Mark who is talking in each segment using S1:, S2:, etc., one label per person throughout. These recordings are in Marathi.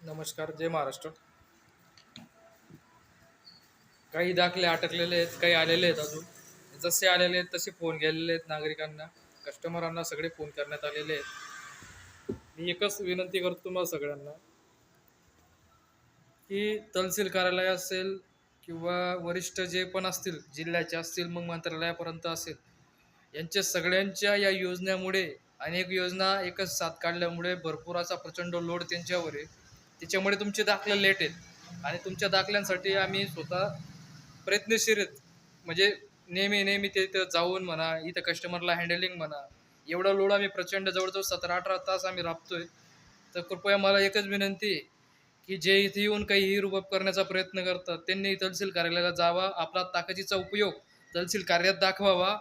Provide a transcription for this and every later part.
S1: नमस्कार जय महाराष्ट्र. काही दाखले अटकलेले आहेत काही आलेले आहेत अजून. जसे आलेले आहेत तसे फोन गेलेले आहेत नागरिकांना. कस्टमरांना सगळे फोन करण्यात आलेले आहेत. मी एकच विनंती करतो तुम्हाला सगळ्यांना की तहसील कार्यालय असेल किंवा वरिष्ठ जे पण असतील जिल्ह्याचे असतील मग मंत्रालयापर्यंत असेल यांच्या सगळ्यांच्या या योजनेमुळे अनेक योजना एकच साथ काढल्यामुळे भरपूर असा प्रचंड लोड त्यांच्यावर आहे. त्याच्यामुळे तुमचे दाखले लेट आहेत. आणि तुमच्या दाखल्यांसाठी आम्ही स्वतः प्रयत्नशील आहेत. म्हणजे नेहमी नेहमी ते तिथं जाऊन म्हणा इथं कस्टमरला हँडलिंग म्हणा एवढा लोड आम्ही प्रचंड जवळजवळ सतरा अठरा तास आम्ही राबतोय. तर कृपया मला एकच विनंती आहे की जे इथे येऊन काही ही रुबाब करण्याचा प्रयत्न करतात त्यांनी तहसील कार्यालयाला जावा. आपला ताकदीचा उपयोग तहसील कार्यात दाखवावा.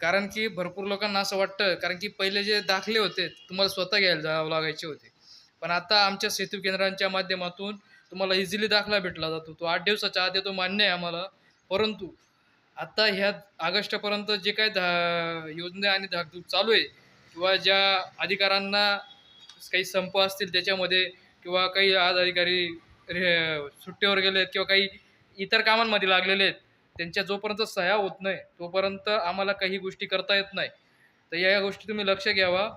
S1: कारण की भरपूर लोकांना असं वाटतं कारण की पहिले जे दाखले होते तुम्हाला स्वतः घ्यायला जावं लागायचे होते. पण आता आमच्या सेतू केंद्रांच्या माध्यमातून तुम्हाला इझिली दाखला भेटला जातो. तो आठ दिवसाच्या आधी तो मान्य आहे आम्हाला. परंतु आता ह्या ऑगस्टपर्यंत जे काही धा योजना आणि धाकधूक चालू आहे किंवा ज्या अधिकाऱ्यांना काही संप असतील त्याच्यामध्ये किंवा काही आज अधिकारी रे सुट्टीवर गेले आहेत किंवा काही इतर कामांमध्ये लागलेले आहेत त्यांच्या जोपर्यंत सह्या होत नाही तोपर्यंत आम्हाला काही गोष्टी करता येत नाही. तर या गोष्टी तुम्ही लक्ष घ्यावा.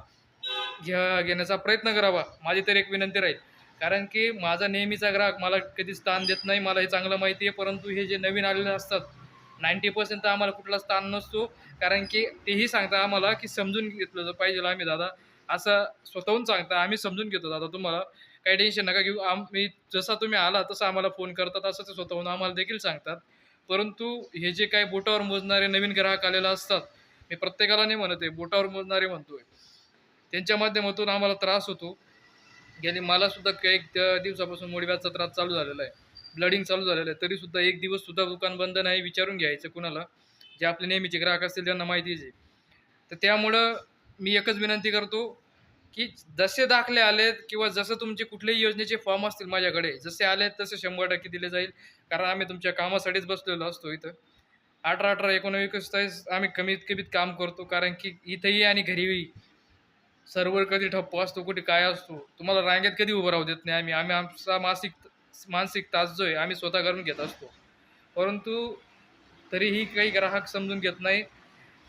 S1: घ्या घेण्याचा प्रयत्न करावा. माझी तर एक विनंती राहील. कारण की माझा नेहमीचा ग्राहक मला कधीच स्थान देत नाही मला हे चांगलं माहिती आहे. परंतु हे जे नवीन आलेले असतात नाईंटी पर्सेंट तर आम्हाला कुठला स्थान नसतो. कारण की तेही सांगता आम्हाला की समजून घेतलं पाहिजे आम्ही दादा. असं स्वतःहून सांगता आम्ही समजून घेतो दादा तुम्हाला. काही टेन्शन नका घेऊ. आम्ही जसा तुम्ही आला तसा आम्हाला फोन करतात. असं ते स्वतःहून आम्हाला देखील सांगतात. परंतु हे जे काही बोटावर मोजणारे नवीन ग्राहक आलेले असतात मी प्रत्येकाला नाही म्हणत आहे बोटावर मोजणारे म्हणतोय. त्यांच्या माध्यमातून आम्हाला त्रास होतो. गेली मलासुद्धा काही त्या दिवसापासून मुडव्याचा त्रास चालू झालेला आहे. ब्लडिंग चालू झालेलं आहे. तरीसुद्धा एक दिवस सुद्धा दुकान बंद नाही विचारून घ्यायचं कुणाला? जे आपले नेहमीचे ग्राहक असतील त्यांना माहितीच आहे. तर त्यामुळं मी एकच विनंती करतो की जसे दाखले आलेत किंवा जसं तुमचे कुठल्याही योजनेचे फॉर्म असतील माझ्याकडे जसे आलेत तसे शंभर टक्के दिले जाईल. कारण आम्ही तुमच्या कामासाठीच बसलेलो असतो इथं. अठरा अठरा एकोणवीस तास आम्ही कमीत कमीत काम करतो. कारण की इथंही आणि घरीही सर्वर कधी ठप्प असतो कुठे काय असतो तुम्हाला रांगेत कधी उभं राहू देत नाही आम्ही. आम्ही आमचा मासिक मानसिक तास जो आहे आम्ही स्वतः करून घेत असतो. परंतु तरीही काही ग्राहक समजून घेत नाही.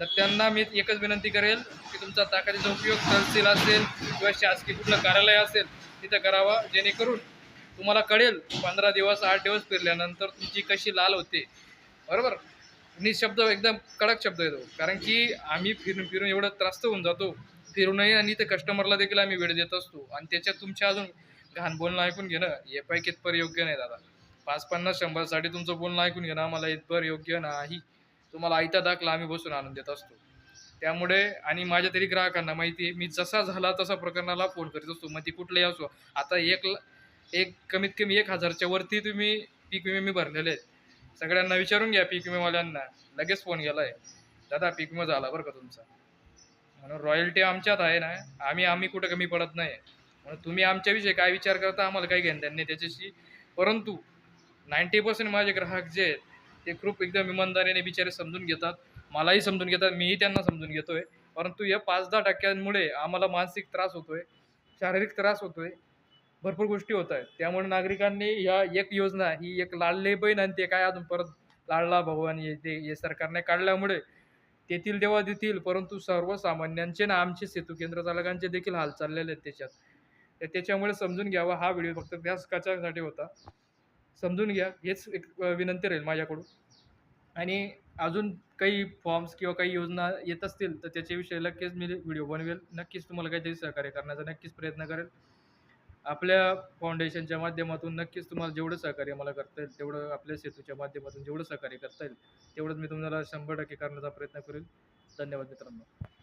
S1: तर त्यांना मी एकच विनंती करेल की तुमचा ताकदीचा उपयोग तहसील असेल किंवा शासकीय कुठलं कार्यालय असेल तिथं करावा. जेणेकरून तुम्हाला कळेल पंधरा दिवस आठ दिवस फिरल्यानंतर तुमची कशी लाल होते. बरोबर? मी शब्द एकदम कडक शब्द येतो. कारण की आम्ही फिरून फिरून एवढं त्रास्त होऊन जातो. फिरूनही आणि ते कस्टमरला देखील आम्ही वेळ देत असतो. आणि त्याच्यात तुमच्या अजून घाण बोलणं ऐकून घेणं हे पाय इतपर योग्य नाही दादा. पाच पन्नास शंभरसाठी तुमचं बोलणं ऐकून घेणं आम्हाला इतपर योग्य नाही. तुम्हाला आयता दाखला आम्ही बसून आणून देत असतो. त्यामुळे आणि माझ्या तरी ग्राहकांना माहिती आहे मी जसा झाला तसा प्रकरणाला फोन करीत असतो. मग ती कुठलंही असो आता एक ल- एक कमीत कमी एक हजारच्या वरती तुम्ही पीक विमे मी भरलेले आहेत. सगळ्यांना विचारून घ्या पीक विमेवाल्यांना. लगेच फोन गेला आहे दादा पीक विमा झाला बरं का तुमचा? म्हणून रॉयल्टी आमच्यात आहे ना आम्ही आम्ही कुठं कमी पडत नाही. म्हणून तुम्ही आमच्याविषयी काय विचार करता आम्हाला काही घेणं नाही त्याच्याशी. परंतु नाईंटी पर्सेंट माझे ग्राहक जे आहेत ते खूप एकदम इमानदारीने बिचारे समजून घेतात. मलाही समजून घेतात मीही त्यांना समजून घेतोय. परंतु या पाच दहा टक्क्यांमुळे आम्हाला मानसिक त्रास होतोय शारीरिक त्रास होतोय भरपूर गोष्टी होत आहेत. त्यामुळे नागरिकांनी या एक योजना ही एक लाडले बहीण आणि ते काय अजून परत लाडला भगवान हे ते हे सरकारने काढल्यामुळे तेथील देवा देतील परंतु सर्वसामान्यांचे ना आमचे सेतू केंद्र चालकांचे देखील हाल चाललेले आहेत त्याच्यात. तर त्याच्यामुळे समजून घ्यावा हा व्हिडिओ फक्त त्याच कचासाठी होता. समजून घ्या हेच एक विनंती राहील माझ्याकडून. आणि अजून काही फॉर्म्स किंवा काही योजना येत असतील तर त्याच्याविषयी नक्कीच मी व्हिडिओ बनवेल. नक्कीच तुम्हाला काहीतरी सहकार्य करण्याचा नक्कीच प्रयत्न करेल. आपल्या फाउंडेशनच्या माध्यमातून नक्कीच तुम्हाला जेवढं सहकार्य मला करता येईल तेवढं आपल्या सेतूच्या माध्यमातून जेवढं सहकार्य करता येईल तेवढंच मी तुम्हाला शंभर टक्के करण्याचा प्रयत्न करेल. धन्यवाद मित्रांनो.